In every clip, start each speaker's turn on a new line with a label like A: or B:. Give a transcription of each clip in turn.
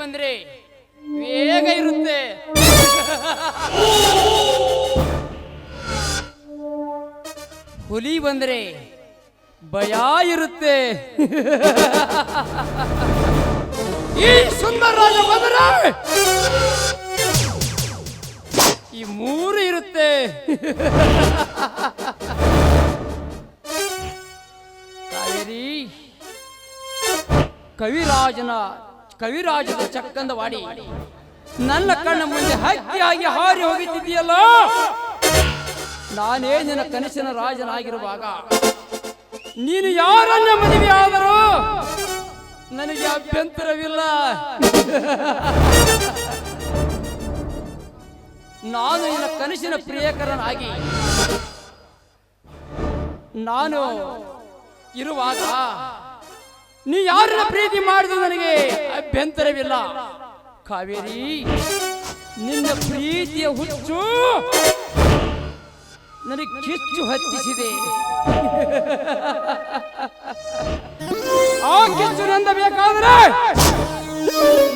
A: ಬಂದ್ರೆ ಬೇಗ ಇರುತ್ತೆ. ಹುಲಿ ಬಂದ್ರೆ ಭಯ ಇರುತ್ತೆ. ಈ ಸುಂದರ ರಾಜ ಬಂದ್ರೆ ಈ ಮೂರು ಇರುತ್ತೆ. ಕಾವೇರಿ ಕವಿರಾಜನ ಕವಿರಾಜದ ಚಕ್ಕಂದವಾಡಿ. ನನ್ನ ಕಣ್ಣ ಮುಂದೆ ಹಕ್ಕಿಯಾಗಿ ಹಾರಿ ಹೋಗುತ್ತಿದೆಯಲ್ಲ ನಾನೇ ನಿನ್ನ ಕನಸಿನ ರಾಜನಾಗಿರುವಾಗ. ನೀನು ಯಾರನ್ನ ಮದುವೆ ಆದರೂ ನನಗೆ ಅಭ್ಯಂತರವಿಲ್ಲ. ನಾನು ನಿನ್ನ ಕನಸಿನ ಪ್ರಿಯಕರನಾಗಿ. ನಾನು ಇರುವಾಗ ನೀ ಯಾರನ್ನ ಪ್ರೀತಿ ಮಾಡಿದ್ರು ನನಗೆ? ಅಭ್ಯಂತರವಿಲ್ಲ. ಕಾವೇರಿ, ನಿನ್ನ ಪ್ರೀತಿಯ ಹುಚ್ಚು ನನಗೆ ಕಿಚ್ಚು ಹತ್ತಿಸಿದೆ. ಆ ಕಿಚ್ಚು ನಂದ ಬೇಕಾದ್ರೆ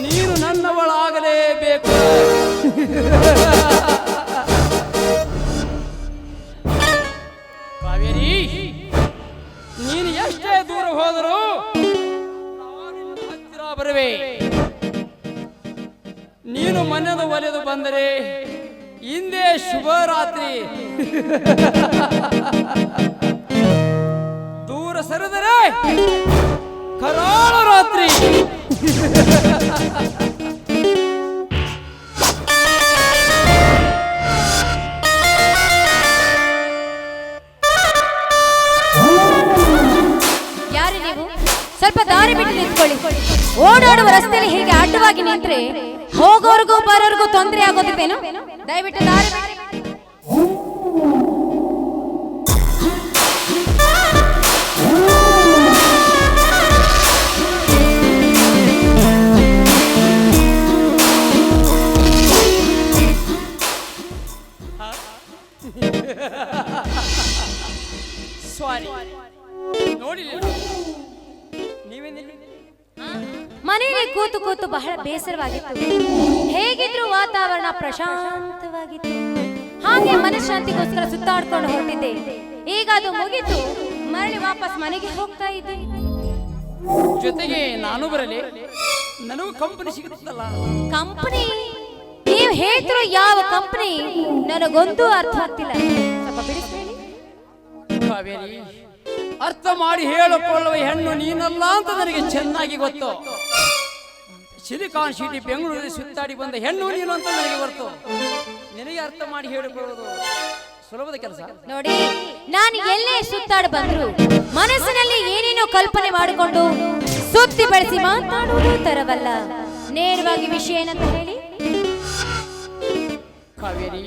A: ನೀನು ನನ್ನವಳಾಗಲೇಬೇಕು. ಕಾವೇರಿ, ನೀನು ಎಷ್ಟೇ ದೂರ ಹೋದರೂ ಬರುವೆ ನೀನು ಮನೆದು ಒಲೆದು ಬಂದರೆ ಹಿಂದೆ ಶುಭರಾತ್ರಿ. ದೂರ ಸರಿದರೆ ಕರಾಳ ರಾತ್ರಿ.
B: ಓಡಾಡುವ ಹೀಗೆ ಅಡ್ಡವಾಗಿ ನಿಂತ್ರೆ ಹೋಗೋರ್ಗೂ ಬರೋರ್ಗೂ ತೊಂದರೆ ಆಗೋದಿದ್ದೇನು ದಯವಿಟ್ಟು ದಾರಿ ಬಹಳ ಹೇಗಿದ್ರು ವಾತಾವರಣ ಪ್ರಶಾಂತವಾಗಿತ್ತು. ಹಾಗೆ ಮನಃಶಾಂತಿಗೋಸ್ಕರ ಸುತ್ತಾಡ್ಕೊಂಡು ಹೊರಟಿದ್ದೆ. ಈಗ ಅದು ಮುಗಿತು. ಮರಳಿ ವಾಪಸ್ ಮನೆಗೆ ಹೋಗ್ತಾ ಇದ್ದೆ.
A: ಜೊತೆಗೆ ನಾನು ಬರಲಿ. ನನಗೂ ಕಂಪನಿ ಸಿಗುತ್ತಲ್ಲ.
B: ಕಂಪನಿ ನೀವು ಹೇಳ್ತಿರೋ ಯಾವ ಕಂಪನಿ ನನಗೊಂದು ಅರ್ಥ ಆಗ್ತಿಲ್ಲ. ಸ್ವಲ್ಪ ಬಿಡಿಸ್ಬೇಡಿ.
A: ಕಾವೇರಿ ಅರ್ಥ ಮಾಡಿ ಹೇಳಿಕೊಳ್ಳುವ ಹೆಣ್ಣು ನೀನಲ್ಲ ಅಂತ ನನಗೆ ಚೆನ್ನಾಗಿ ಗೊತ್ತು. ಸಿಲಿಕಾನ್ ಸಿಟಿ ಬೆಂಗಳೂರಲ್ಲಿ ಸುತ್ತಾಡಿ ಬಂದ ಹೆಣ್ಣು ನೀನು ಅಂತ ನನಗೆ ಬರ್ತು ನಿನಗೆ ಅರ್ಥ ಮಾಡಿ ಹೇಳಿಕೊಳ್ಳೋದು ಸುಲಭದ ಕೆಲಸ?
B: ನೋಡಿ ನಾನು ಎಲ್ಲೇ ಸುತ್ತಾಡಿ ಬಂದ್ರು ಮನಸ್ಸಿನಲ್ಲಿ ಏನೇನೋ ಕಲ್ಪನೆ ಮಾಡಿಕೊಂಡು ಸುತ್ತಿ ಬಳಸಿ ಮಾತಾಡುವುದು ತರವಲ್ಲ. ನೇರವಾಗಿ ವಿಷಯ ಏನಂತ ಹೇಳಿ?
A: ಕಾವೇರಿ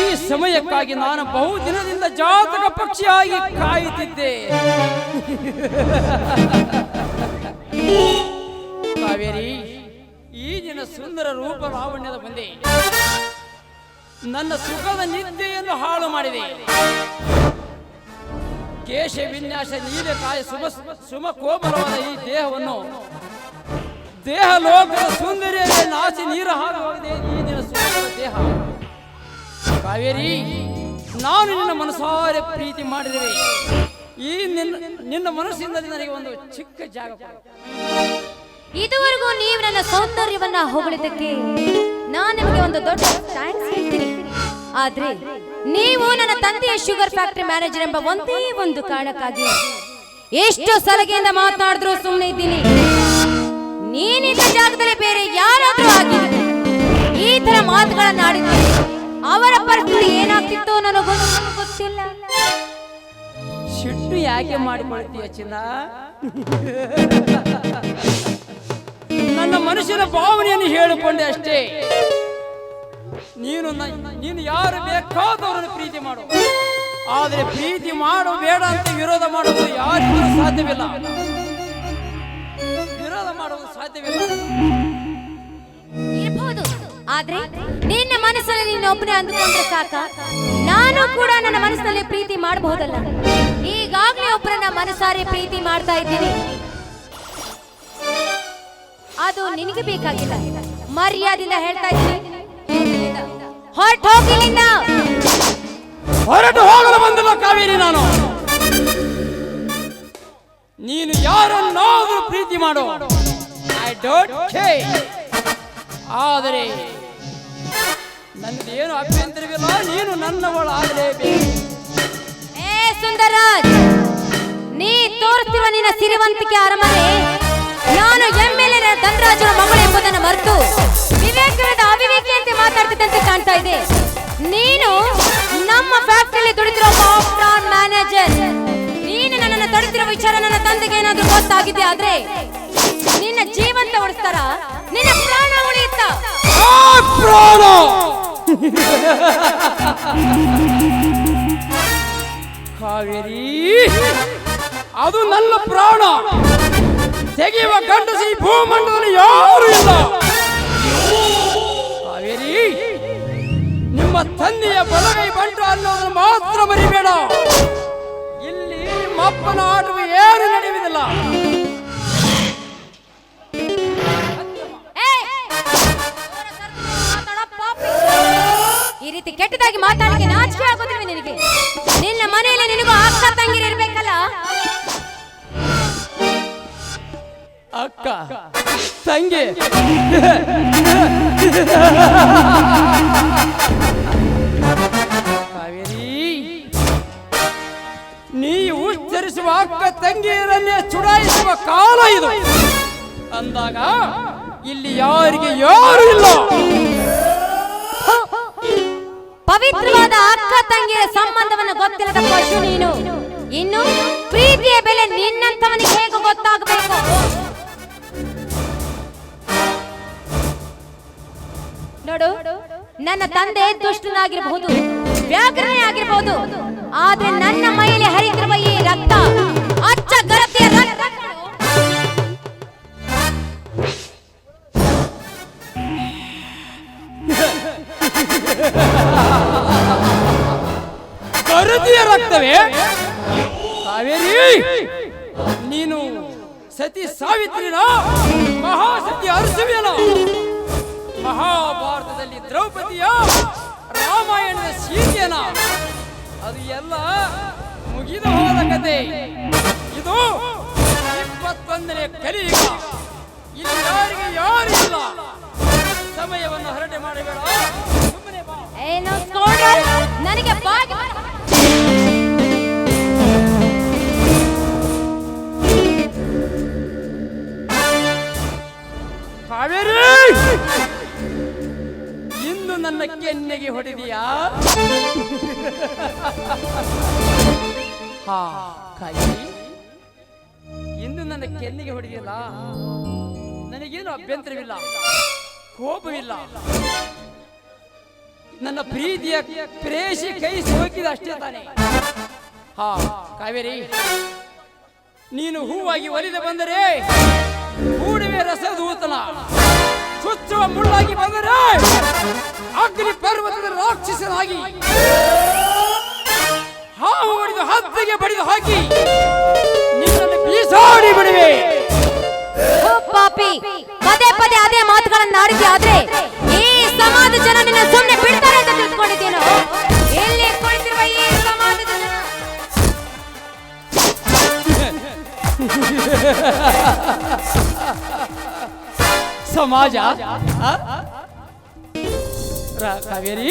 A: ಈ ಸಮಯಕ್ಕಾಗಿ ನಾನು ಬಹು ದಿನದಿಂದ ಜಾತಕ ಪಕ್ಷಿಯಾಗಿ ಕಾಯುತ್ತಿದ್ದೆ. ಕಾವೇರಿ ಈ ಸುಂದರ ರೂಪ ಲಾವಣ್ಯದ ಮುಂದೆ ನನ್ನ ಸುಖದ ನಿದ್ದೆಯನ್ನು ಹಾಳು ಮಾಡಿದೆ. ಕೇಶ ವಿನ್ಯಾಸ ನೀಲಕಾಯ ಸುಮ ಸುಮ ಕೋಮಲವಾದ ಈ ದೇಹವನ್ನು ದೇಹ ಲೋಕದ ಸುಂದರಿಯಲ್ಲಿ ನಾಚಿ ನೀರು ಹಾಳು ಹೋಗಿದೆ ಈ ಸುಂದರ ದೇಹ. ಕಾವೇರಿ ನಾನು ನಿನ್ನ ಮನಸಾರೆ ಪ್ರೀತಿ ಮಾಡಿರುವೆ ಈ ನಿನ್ನ ನಿನ್ನ ಮನಸ್ಸಿನಲ್ಲಿ ನನಗೆ ಒಂದು ಚಿಕ್ಕ ಜಾಗ.
B: ಇದುವರೆಗೂ ನೀವು ನನ್ನ ಸೌಂದರ್ಯವನ್ನ ಹೊಗಳಿದ್ದಕ್ಕೆ ನಾನು ನಿಮಗೆ ಒಂದು ದೊಡ್ಡ ಥ್ಯಾಂಕ್ಸ್ ಹೇಳ್ತೀನಿ. ಆದ್ರೆ ನೀವು ನನ್ನ ತಂದೆಯ ಶುಗರ್ ಫ್ಯಾಕ್ಟರಿ ಮ್ಯಾನೇಜರ್ ಎಂಬ ಒಂದೇ ಒಂದು ಕಾರಣಕ್ಕಾಗಿ ಎಷ್ಟು ಸಲಗೆಯಿಂದ ಮಾತನಾಡಿದ್ರು ಸುಮ್ಮನೆ ಇದ್ದೀನಿ. ನೀನಿದ್ದ ಜಾಗದಲ್ಲಿ ಬೇರೆ ಯಾರಾದ್ರೂ ಆಗಿ ಈ ತರ ಮಾತುಗಳನ್ನ ಆಡಿದ್ರೆ ಅವರ ಪರಿಸ್ಥಿತಿ ಏನಾಗ್ತಿತ್ತು ನನಗೊಂದು ಗೊತ್ತಿಲ್ಲ.
A: ಸಿಟ್ಟು ಯಾಕೆ ಮಾಡಿಕೊಳ್ತೀಯ ಚಿನ್ನ? ನನ್ನ ಮನುಷ್ಯನ ಭಾವನೆಯನ್ನು ಹೇಳಿಕೊಂಡೆ ಅಷ್ಟೇ. ನೀನು ನೀನು ಯಾರು ಬೇಕಾದವರನ್ನು ಪ್ರೀತಿ ಮಾಡು. ಆದರೆ ಪ್ರೀತಿ ಮಾಡು ಬೇಡ ಅಂತ ವಿರೋಧ ಮಾಡುವುದು ಯಾರಿಗೂ ಸಾಧ್ಯವಿಲ್ಲ. ವಿರೋಧ ಮಾಡುವುದು ಸಾಧ್ಯವಿಲ್ಲ.
B: ಆದ್ರೆ ನಿನ್ನ ಮನಸ್ಸಲ್ಲಿ ನೀನು ಒಬ್ಬನೇ ಅಂದುಕೊಂಡ್ರೆ ಸಾಕ. ನಾನು ಕೂಡ ನನ್ನ ಮನಸ್ಸಿನಲ್ಲಿ ಪ್ರೀತಿ ಮಾಡಬಹುದಲ್ಲ? ಈಗಾಗಲೇ ಒಬ್ಬರನ್ನ ಮನಸಾರೆ ಪ್ರೀತಿ ಮಾಡ್ತಾ ಇದ್ದೀನಿ. ಅದು ನಿನಗೆ ಬೇಕಾಗಿಲ್ಲ. ಮರ್ಯಾದಿಂದ ಹೇಳ್ತಾ ಇದ್ದೀನಿ. ಹೊರಟು ಹೋಗಿಲ್ಲಿಂದ
A: ಹೊರಟು ಹೋಗಲು ಬಂದಿಲ್ಲ ಕಾವೇರಿ ನಾನು. ನೀನು ಯಾರನ್ನಾದರೂ ಪ್ರೀತಿ ಮಾಡು. ಐ ಡೋಂಟ್ ಕೇರ್ ಆದರೆ ನನ್ನದೇನು ಅಭ್ಯಂತರವಿಲ್ಲ ನೀನು ನನ್ನವಳು ಆಗಲೇಬೇಕು
B: ಏ ಸುಂದರರಾಜ್ ನೀ ತೋರಿಸ್ತಿರುವ ನಿನ್ನ ಸಿರಿವಂತಿಕೆ ಅರಮನೆ ನಾನು ಎಂಎಲ್ಎ ಧನರಾಜನ ಮಗಳು ಎಂಬುದನ್ನು ಮರೆತು ವಿವೇಕದ ಅವಿವೇಕಿಯಂತೆ ಮಾತಾಡ್ತಿದ್ದಂತೆ ಕಾಣ್ತಾ ಇದೆ. ನೀನು ನಮ್ಮ ಫ್ಯಾಕ್ಟರಿಯಲ್ಲಿ ದುಡಿದಿರೋ ಪಾಪ್ಕಾರ್ನ್ ಮ್ಯಾನೇಜರ್ ನೀನು ನನ್ನನ್ನು ತಡೆದಿರೋ ವಿಚಾರ ನನ್ನ ತಂದೆಗೆ ಏನಾದರೂ ಗೊತ್ತಾಗಿದೆ ಆದ್ರೆ? ನಿನ್ನ ಜೀವಂತ ಉಳಿಸ್ತಾರ? ನಿನ್ನ ಪ್ರಾಣ ಉಳಿಯುತ್ತ?
A: ಆ ಪ್ರಾಣ ಕಾವೇರಿ ಅದು ನನ್ನ ಪ್ರಾಣ. ತೆಗೆಯುವ ಗಂಡಸಿ ಭೂಮಂಡಲದಲ್ಲಿ ಯಾರು ಇಲ್ಲ. ಕಾವೇರಿ, ನಿಮ್ಮ ತಂದೆಯ ಬಲಗೈ ಬಂಟ ಅನ್ನೋದನ್ನು ಮಾತ್ರ ಮರಿಬೇಡ. ಇಲ್ಲಿ ಮಪ್ಪನ ಆಟವು ಏನು ನಡೆಯುವುದಿಲ್ಲ
B: ಅಕ್ಕ.
A: ತಂಗಿ. ಕಾವೇರಿ. ನೀ ಉಚ್ಚರಿಸುವ ಅಕ್ಕ ತಂಗಿಯರನ್ನೇ ಚುಡಾಯಿಸುವ ಕಾಲ ಇದು. ಅಂದಾಗ ಇಲ್ಲಿ ಯಾರಿಗೆ ಯಾರು ಇಲ್ಲ.
B: ಪವಿತ್ರವಾದ ಅಕ್ಕ ತಂಗಿಯ ಸಂಬಂಧವನ್ನು ಗೊತ್ತಿಲ್ಲದ ಪಶು ನೀನು. ಇನ್ನು ಪ್ರೀತಿಯ ಬೆಲೆ ನಿನ್ನಂತವನಿಗೆ ಹೇಗೆ ಗೊತ್ತಾಗಬೇಕು? ನೋಡು, ನನ್ನ ತಂದೆ ದುಷ್ಟನಾಗಿರಬಹುದು ವ್ಯಾಘ್ರನೇ ಆಗಿರಬಹುದು ಆದ್ರೆ ನನ್ನ ಮೈಲಿ ಹರಿತಿರುವ ಈ ರಕ್ತ, ಅಚ್ಚ ಗರತಿಯ ರಕ್ತ
A: ರಕ್ತವೇ? ಕಾವೇರಿ, ನೀನು ಸತಿ ಸಾವಿತ್ರಿನ? ಮಹಾಸತಿ ಅರಸುವಿಯನ ಮಹಾಭಾರತದಲ್ಲಿ ದ್ರೌಪದಿಯ ರಾಮಾಯಣದ ಸೀತೆಯನ. ಅದು ಎಲ್ಲ ಮುಗಿದ ಹೋದ ಕತೆ. ಇದು ಇಪ್ಪತ್ತೊಂದನೇ ಕಲಿಯುಗ. ಇಲ್ಲಿ ಯಾರಿಗೆ ಯಾರು ಇಲ್ಲ? ಸಮಯವನ್ನು ಹರಟೆ ಮಾಡಬೇಡ?
B: ನನಗೆ
A: ಕೆನ್ನೆಗೆ ಹೊಡೆದಿಯಾ? ಹಾ, ಕೈ. ಇಂದು ನನ್ನ ಕೆನ್ನಿಗೆ ಹೊಡೆದಿಲ್ಲ ನನಗೇನು ಅಭ್ಯಂತರವಿಲ್ಲ? ಕೋಪವಿಲ್ಲ? ನನ್ನ ಪ್ರೀತಿಯ ಪ್ರೇಷಿ ಕೈ ಸೋಕಿದ ಅಷ್ಟೇ ತಾನೆ. ಹಾ, ಕಾವೇರಿ, ನೀನು ಹೂವಾಗಿ ಒಲಿದು ಬಂದರೆ ಕೂಡವೇ ರಸದೂತನ, ಚುಚ್ಚುವ ಮುಳ್ಳಾಗಿ ಬಂದರೆ ಅಗ್ನಿ ಪರ್ವತದ ರಾಕ್ಷಸನಾಗಿ. ಹಾವು ಹೊಡೆದು ಹತ್ತಿಗೆ ಬಡಿದು ಹಾಕಿ ನಿನ್ನನ್ನು ಬೀಸಾಡಿ ಬಿಡುವೆ.
B: ಓ ಪಾಪಿ ಪದೇ ಪದೇ ಅದೇ ಮಾತುಗಳನ್ನು ಆಡಿದ್ದೆ ಆದ್ರೆ ಈ ಸಮಾಜ ಜನ ನಿನ್ನ ಸುಮ್ಮನೆ ಬಿಡ್ತಾರೆ ಅಂತ ತಿಳ್ಕೊಂಡಿದ್ದೇನೋ? ಎಲ್ಲಿ ಕುಳಿತಿರುವ ಈ ಸಮಾಜದ ಜನ?
A: ಸಮಾಜ ಆ? ರ- ಕಾವೇರಿ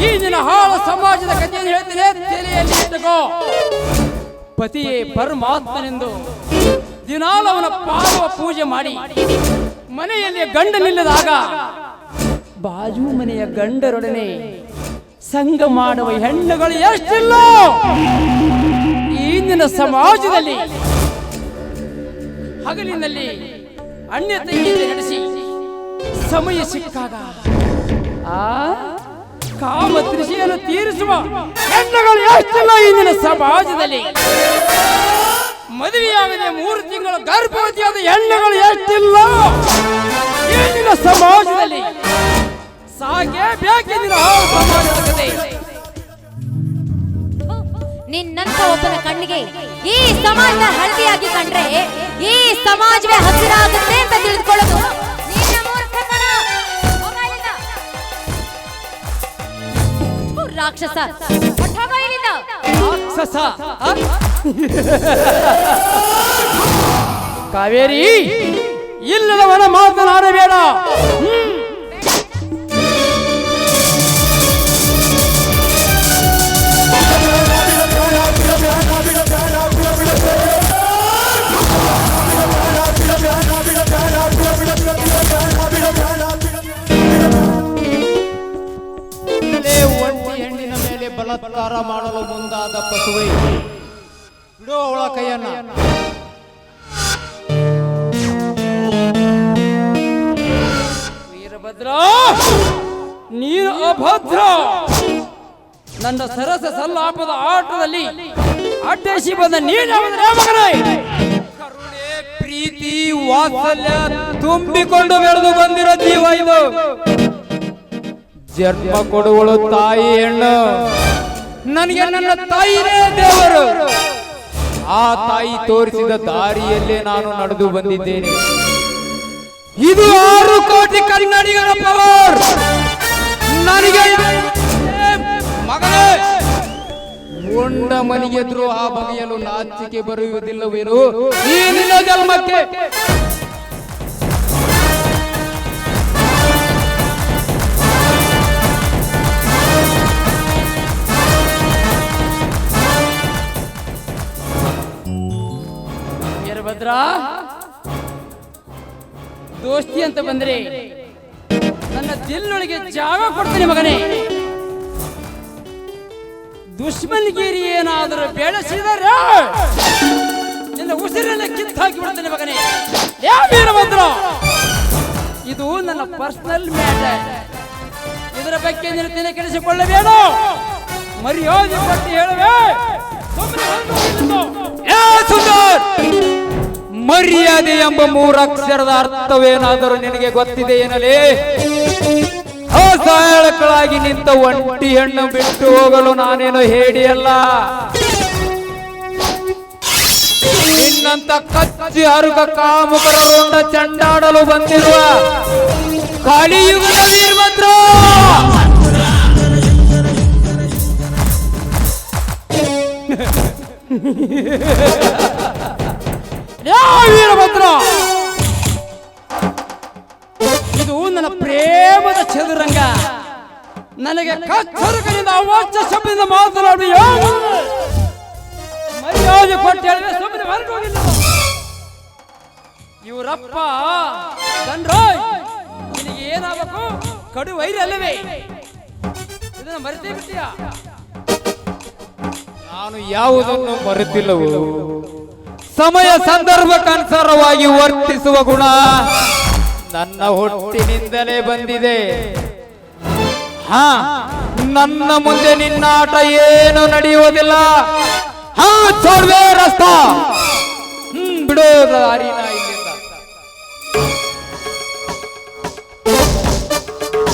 A: ಈ ದಿನ ಹಾಳ ಸಮಾಜದ ಕಥೆಯನ್ನು ಹೇಳ್ತೇನೆ ತಲೆಯಲ್ಲಿ ಇಟ್ಟುಕೋ ಪತಿಯೇ ಪರಮಾತ್ಮನೆಂದು ದಿನಾಲು ಅವನ ಪೂಜೆ ಮಾಡಿ ಮನೆಯಲ್ಲಿ ಗಂಡನಿಲ್ಲದಾಗ ಬಾಜು ಮನೆಯ ಗಂಡರೊಡನೆ ಸಂಘ ಮಾಡುವ ಹೆಣ್ಣುಗಳು ಎಷ್ಟಿಲ್ಲ ಇಂದಿನ ಸಮಾಜದಲ್ಲಿ ಹಗಲಿನಲ್ಲಿ ಅನ್ಯತೆ ನಡೆಸಿ ಸಮಯ ಸಿಕ್ಕಾಗ ಆ? ಕಾಮ ತೃಷಿಯನ್ನು ತೀರಿಸುವ ಹೆಣ್ಣುಗಳು ಎಷ್ಟಿಲ್ಲ ಇಂದಿನ ಸಮಾಜದಲ್ಲಿ? ಮದುವೆಯಾಗದೆ ಮೂರು ತಿಂಗಳು ಗರ್ಭವತಿಯಾದ ಹೆಣ್ಣುಗಳು ಎಷ್ಟಿಲ್ಲ? ಇಂದಿನ ಸಮಾಜದಲ್ಲಿ? ಸಾಕೆ ಬೇಕೆಂದಿನ ಸಮಾಜದಲ್ಲಿ.
B: ನಿನ್ನಂತ ಒಬ್ಬನ ಕಣ್ಣಿಗೆ ಈ ಸಮಾಜ ಹಳದಿಯಾಗಿ ಕಂಡ್ರೆ ಈ ಸಮಾಜವೇ ಹಸಿರಾಗುತ್ತೆ ಅಂತ ತಿಳಿದುಕೊಳ್ಳೋದು. ರಾಕ್ಷಸ.
A: ರಾಕ್ಷಸ? ಕಾವೇರಿ ಇಲ್ಲದವನ ಮಾತನಾಡಬೇಡ
C: ಬಲಾತ್ಕಾರ ಮಾಡಲು ಮುಂದಾದ ಪಶುವೆ. ಬಿಡೋ ಅವಳ ಕೈಯನ್ನ.
A: ವೀರಭದ್ರ! ನೀರು ಅಭದ್ರ! ನನ್ನ ಸರಸ ಸಲ್ಲಾಪದ ಆಟದಲ್ಲಿ ಅಡ್ಡೇಸಿ ಬಂದ
C: ಕರುಣೆ, ಪ್ರೀತಿ, ವಾತ್ಸಲ್ಯ ತುಂಬಿಕೊಂಡು ಬೆಳೆದು ಬಂದಿರೋ ಜೀವ ಇದು. ಜನ್ಮ ಕೊಡುವಳು ತಾಯಿ ಹೆಣ್ಣು. ನನಗೆ ನನ್ನ ತಾಯಿನೇ ದೇವರು. ಆ ತಾಯಿ ತೋರಿಸಿದ ದಾರಿಯಲ್ಲೇ ನಾನು ನಡೆದು ಬಂದಿದ್ದೇನೆ. ಇದು ಆರು ಕೋಟಿ ಕನ್ನಡಿಗರ ಪವರ್. ನನಗೆ ಮಗನೇ, ಉಂಡ ಮನೆಗೆದ್ರು ಆ ಬಗೆಯಲು ನಾಚಿಕೆ ಬರುವುದಿಲ್ಲವೇನು? ಈ ನಿನ್ನ ಜನ್ಮಕ್ಕೆ
A: ವೀರಭದ್ರ ದೋಸ್ತಿ ಅಂತ ಬಂದ್ರೆ ನನ್ನ ದಿಲ್ನೊಳಗೆ ಜಾಗ ಕೊಡ್ತೀನಿ ಮಗನೇ. ದುಶ್ಮನ್ಗಿರಿ ಏನಾದರೂ ಬೆಳೆಸಿದರೆ ನಿನ್ನ ಉಸಿರನ್ನ ಕಿತ್ತು ಹಾಕಿ ಬಿಡ್ತೇನೆ ಮಗನೇ. ಯಾ ವೀರಭದ್ರ, ಇದು ನನ್ನ ಪರ್ಸನಲ್ ಮ್ಯಾಟರ್. ಇದರ ಬಗ್ಗೆ ನೀನು ತಲೆ ಕೆಡಿಸಿಕೊಳ್ಳಬೇಡ ಮರ್ಯಾದೆ ಕೊಟ್ಟು ಹೇಳುವೆ.
C: ಸುಂದರ್ ಮರ್ಯಾದೆ ಎಂಬ ಮೂರಕ್ಷರದ ಅರ್ಥವೇನಾದರೂ ನಿನಗೆ ಗೊತ್ತಿದೆ ಏನಲೇ ಅಸಹಾಯಕಳಾಗಿ ನಿಂತ ಒಂಟಿ ಹೆಣ್ಣು ಬಿಟ್ಟು ಹೋಗಲು ನಾನೇನು ಅಲ್ಲ ನಿನ್ನಂತ ಕಚ್ಚಿ ಹರುಗ ಕಾಮುಕರ ಕೊಂಡ ಚಂಡಾಡಲು ಬಂದಿರುವ ಕಲಿಯುಗದ
A: ಯಾ ವೀರಭದ್ರ ಇದು ನನ್ನ ಪ್ರೇಮದ ಚದುರಂಗ. ನನಗೆ ಕಚ್ಚರಕನಿಂದ ಅವಾಚ್ಯ ಶಬ್ದದಿಂದ ಮಾತನಾಡಿ ಮರ್ಯಾದೆ ಕೊಟ್ಟು ಹೇಳಿದ್ರೆ ಸುಮ್ಮನೆ ಹೊರಟೋಗಿಲ್ಲ ಇವರಪ್ಪ ಗಂಡ್ರೋಯ್ ನಿನಗೆ ಏನಾಗಬೇಕು? ಕಡು ವೈರ ಅಲ್ಲವೇ? ಇದನ್ನ ಮರೆತೇ ಬಿಟ್ಟಿಯಾ?
C: ನಾನು ಯಾವುದನ್ನು ಮರೆತಿಲ್ಲವು? ಸಮಯ ಸಂದರ್ಭಕ್ಕನುಸಾರವಾಗಿ ವರ್ತಿಸುವ ಗುಣ ನನ್ನ ಹುಟ್ಟಿನಿಂದಲೇ ಬಂದಿದೆ. ಹಾ ನನ್ನ ಮುಂದೆ ನಿನ್ನ ಆಟ ಏನು ನಡೆಯುವುದಿಲ್ಲ. ಹಾ ಚೋಡ್ವೆ ರಸ್ತ. ಹ್ಮ್ ಬಿಡೋ. ದಾರಿನ ಇಲ್ಲಿಂದ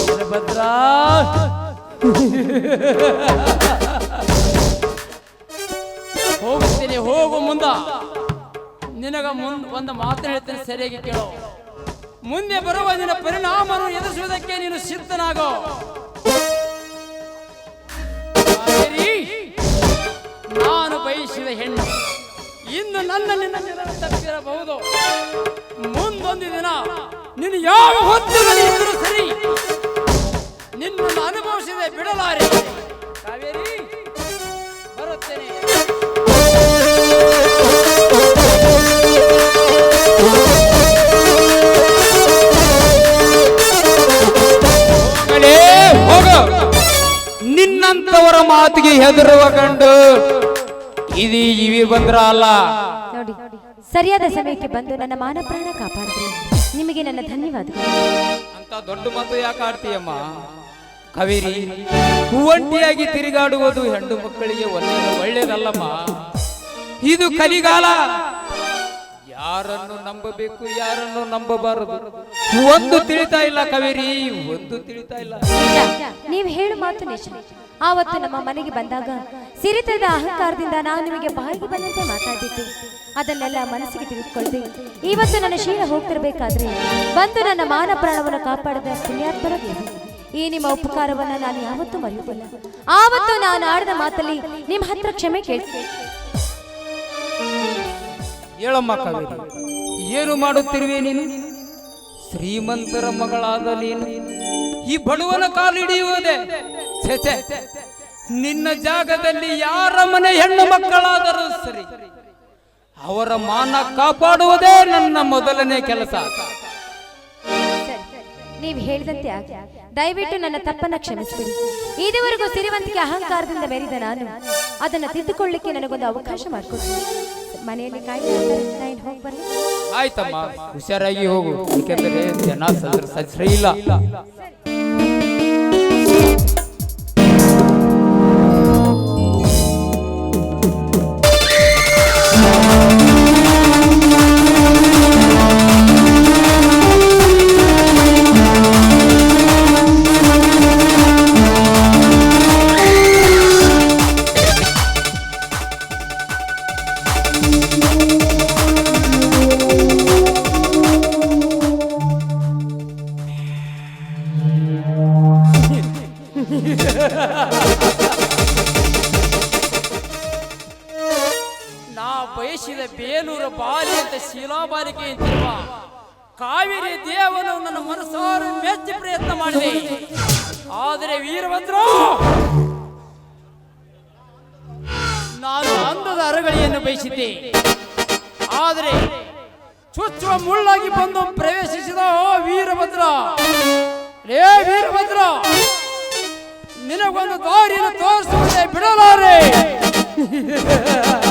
A: ವೀರಭದ್ರ ಹೋಗುತ್ತೇನೆ ಹೋಗು ಮುಂದ. ನಿನಗ ಮುಂದ್ ಒಂದು ಮಾತು ಹೇಳ್ತೇನೆ ಸರಿಯಾಗಿ ಕೇಳು. ಮುಂದೆ ಬರುವ ನಿನ್ನ ಪರಿಣಾಮವನ್ನು ಎದುರಿಸುವುದಕ್ಕೆ ನೀನು ಸಿದ್ಧನಾಗೋ. ನಾನು ಬಯಸಿದ ಹೆಣ್ಣು. ಇನ್ನು ನನ್ನ ನಿನ್ನ ನಿನ್ನ ತಪ್ಪಿರಬಹುದು. ಮುಂದೊಂದು ದಿನ ನೀನು ಯಾವ ಹೊತ್ತಿನಲ್ಲಿ ಇದ್ದರೂ ಸರಿ ನಿನ್ನನ್ನು ಅನುಭವಿಸಿದೆ ಬಿಡಲಾರೆ. ಕಾವೇರಿ, ಬರುತ್ತೇನೆ.
C: ನಿನ್ನಂತವರ ಮಾತಿಗೆ ಹೆದರುವ ಕಂಡು ಇದು ಇವಿ ಬಂದ್ರ ಅಲ್ಲ.
B: ನೋಡಿ ಸರಿಯಾದ ಸಮಯಕ್ಕೆ ಬಂದು ನನ್ನ ಮಾನ ಪ್ರಾಣ ಕಾಪಾಡಿದ್ರಿ. ನಿಮಗೆ ನನ್ನ ಧನ್ಯವಾದಗಳು.
C: ಅಂತ ದೊಡ್ಡ ಮಾತು ಯಾಕೆ ಆಡ್ತೀಯಮ್ಮ? ಕವೇರಿ ಒಂಟಿಯಾಗಿ ತಿರುಗಾಡುವುದು ಹೆಣ್ಣು ಮಕ್ಕಳಿಗೆ ಒಳ್ಳೆಯದಲ್ಲಮ್ಮ. ಒಳ್ಳೇದಲ್ಲಮ್ಮ ಇದು ಕಲಿಗಾಲ.
A: ಯಾರನ್ನು ನಂಬಬೇಕು, ಯಾರನ್ನು ನಂಬಬಾರದು? ಒಂದು ತಿಳಿತಾ ಇಲ್ಲ ಕವೇರಿ, ಒಂದು ತಿಳಿತಾ ಇಲ್ಲ.
B: ನೀವು ಹೇಳು ಮಾತು ನಿಜ ಆವತ್ತು ನಮ್ಮ ಮನೆಗೆ ಬಂದಾಗ ಸಿರಿತದ ಅಹಂಕಾರದಿಂದ ನಾನು ನಿಮಗೆ ಬಾಯಿಗೆ ಬಂದಂತೆ ಮಾತಾಡಿದ್ದೆ. ಅದನ್ನೆಲ್ಲ ಮನಸ್ಸಿಗೆ ತಿಳಿದುಕೊಳ್ಳಿ ಇವತ್ತು ನನ್ನ ಶೀಲ ಹೋಗ್ತಿರ್ಬೇಕಾದ್ರೆ ಬಂದು ನನ್ನ ಮಾನ ಪ್ರಾಣವನ್ನು ಕಾಪಾಡಿದ ಪುಣ್ಯಾತ್ಮರ ಈ ನಿಮ್ಮ ಉಪಕಾರವನ್ನ ನಾನು ಯಾವತ್ತೂ ಮರೆಯುವುದಿಲ್ಲ. ಆವತ್ತು ನಾನು ಆಡಿದ ಮಾತಲ್ಲಿ ನಿಮ್ಮ ಹತ್ರ ಕ್ಷಮೆ ಕೇಳ್ತೀನಿ.
A: ಹೇಳಮ್ಮ ಕಾವೇರಿ ಏನು ಮಾಡುತ್ತಿರುವೆ ನೀನು? ಶ್ರೀಮಂತರ ಮಗಳಾದ ನೀನು. ಈ ಬಡವನ ಕಾಲಿಡಿಯುವುದೇ ಛೆ. ನಿನ್ನ ಜಾಗದಲ್ಲಿ ಯಾರ ಮನೆ ಹೆಣ್ಣು ಮಕ್ಕಳಾದರೂ ಸರಿ, ಅವರ ಮಾನ ಕಾಪಾಡುವುದೇ ನನ್ನ ಮೊದಲನೇ ಕೆಲಸ.
B: ನೀವು ಹೇಳಿದಂತೆ ದಯವಿಟ್ಟು ನನ್ನ ತಪ್ಪನ್ನ ಕ್ಷಮಿಸಿಬಿಡಿ. ಇದುವರೆಗೂ ಸಿರಿವಂತಿಕೆ ಅಹಂಕಾರದಿಂದ ಬೆರೆದ ನಾನು ಅದನ್ನು ತಿದ್ದುಕೊಳ್ಳಿಕ್ಕೆ ನನಗೊಂದು ಅವಕಾಶ ಮಾಡಿಕೊಡ್ತೀನಿ. ಮನೆಯಲ್ಲಿ ಕಾಯ್ತಾ ನಾನು ಹೋಗಿ ಬರ್ಲಿ
A: ಆಯ್ತಮ್ಮ. ಹುಷಾರಾಗಿ ಹೋಗು. ಯಾಕೆಂದರೆ ಜನ ಸದ್ರ ಸಜ್ರ ಇಲ್ಲ. ಬಯಸಿದ ಬೇಲೂರ ಬಾಲಿ ಅಂತ ಶೀಲಾಬಾಲಿಕೆ ಅಂತಿರುವ ಕಾವೇರಿ ದೇವನು ನನ್ನ ಮನಸ್ಸಾರು ಮೆಚ್ಚಿ ಪ್ರಯತ್ನ ಮಾಡಿದೆ. ಆದರೆ ವೀರಭದ್ರ, ನಾನು ಅಂದದ ಅರಗಳಿಯನ್ನು ಬಯಸಿದ್ದೆ. ಆದರೆ ಚುಚ್ಚುವ ಮುಳ್ಳಾಗಿ ಬಂದು ಪ್ರವೇಶಿಸಿದ, ಓ ವೀರಭದ್ರ ರೇ ವೀರಭದ್ರ, ನಿನಗೊಂದು ದಾರಿಯನ್ನು ತೋರಿಸುವುದೇ ಬಿಡಲಾರೆ.